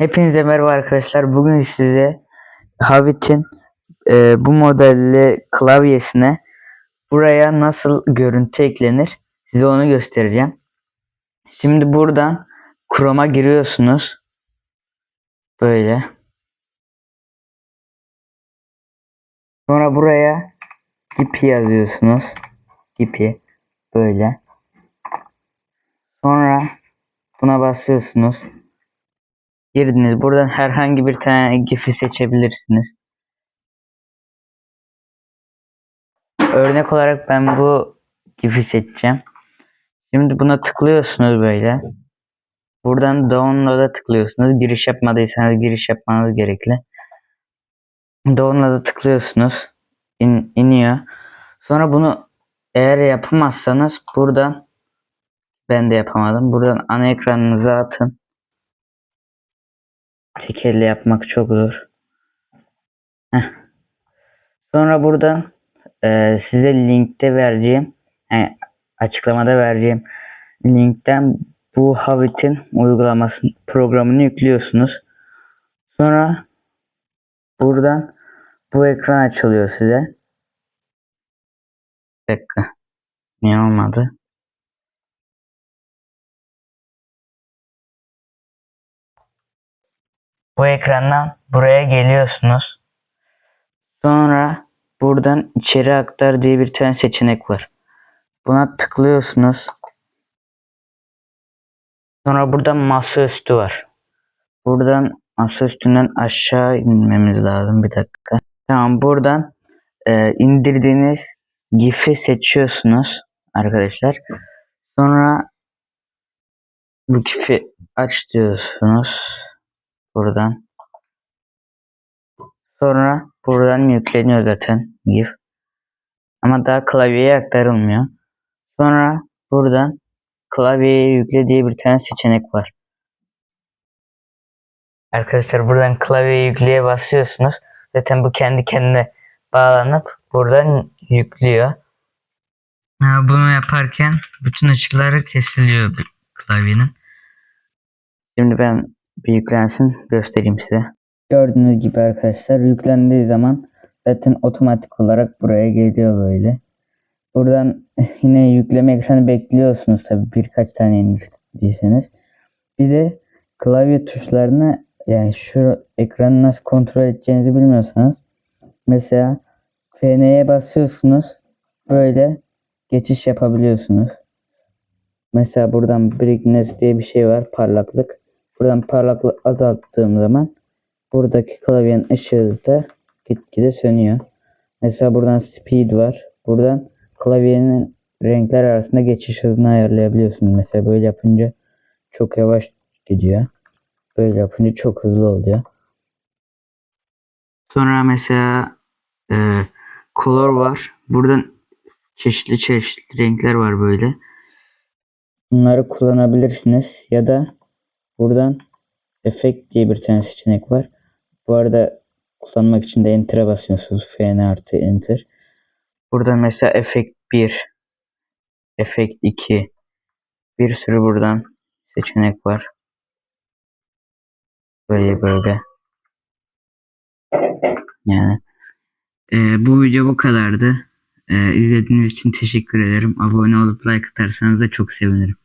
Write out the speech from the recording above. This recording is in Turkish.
Hepinize merhaba arkadaşlar. Bugün size Havit'in e, bu modelli klavyesine buraya nasıl görüntü eklenir size onu göstereceğim. Şimdi buradan Chrome'a giriyorsunuz. Böyle. Sonra buraya Gipi yazıyorsunuz. Gipi. Böyle. Sonra buna basıyorsunuz. Girdiniz. Buradan herhangi bir tane GIF'i seçebilirsiniz. Örnek olarak ben bu GIF'i seçeceğim. Şimdi buna tıklıyorsunuz böyle. Buradan download'a tıklıyorsunuz. Giriş yapmadıysanız giriş yapmanız gerekli. Download'a tıklıyorsunuz. İn, iniyor. Sonra bunu eğer yapamazsanız buradan ben de yapamadım. Buradan ana ekranınıza atın. Tek elle yapmak çok zor. Heh. Sonra buradan e, size linkte vereceğim yani açıklamada vereceğim linkten bu Havit'in uygulamasını programını yüklüyorsunuz. Sonra buradan bu ekran açılıyor size. Bir dakika. Niye olmadı? Bu ekrandan buraya geliyorsunuz. Sonra buradan içeri aktar diye bir tane seçenek var. Buna tıklıyorsunuz. Sonra burada masaüstü var. Buradan masaüstünden aşağı inmemiz lazım. Bir dakika. Tamam buradan e, indirdiğiniz GIF'i seçiyorsunuz arkadaşlar. Sonra bu GIF'i aç diyorsunuz. Buradan. Sonra buradan yükleniyor zaten GIF. Ama daha klavyeye aktarılmıyor. Sonra buradan klavyeye yükle diye bir tane seçenek var. Arkadaşlar buradan klavyeye yükleye basıyorsunuz. Zaten bu kendi kendine bağlanıp buradan yüklüyor. Bunu yaparken bütün ışıkları kesiliyor klavyenin. Şimdi ben bir yüklensin göstereyim size. Gördüğünüz gibi arkadaşlar yüklendiği zaman zaten otomatik olarak buraya geliyor böyle. Buradan yine yükleme ekranı bekliyorsunuz tabi birkaç tane indirdiyseniz. Bir de klavye tuşlarını yani şu ekranı nasıl kontrol edeceğinizi bilmiyorsanız mesela FN'ye basıyorsunuz böyle geçiş yapabiliyorsunuz. Mesela buradan brightness diye bir şey var parlaklık. Buradan parlaklık azalttığım zaman buradaki klavyenin ışığı da gitgide sönüyor. Mesela buradan speed var. Buradan klavyenin renkler arasında geçiş hızını ayarlayabiliyorsunuz. Mesela böyle yapınca çok yavaş gidiyor. Böyle yapınca çok hızlı oluyor. Sonra mesela e, color var. Buradan çeşitli çeşitli renkler var böyle. Bunları kullanabilirsiniz ya da buradan efekt diye bir tane seçenek var. Bu arada kullanmak için de enter'a basıyorsunuz. Fn artı enter. Burada mesela efekt 1, efekt 2 bir sürü buradan seçenek var. Böyle böyle. Yani e, bu video bu kadardı. E, izlediğiniz için teşekkür ederim. Abone olup like atarsanız da çok sevinirim.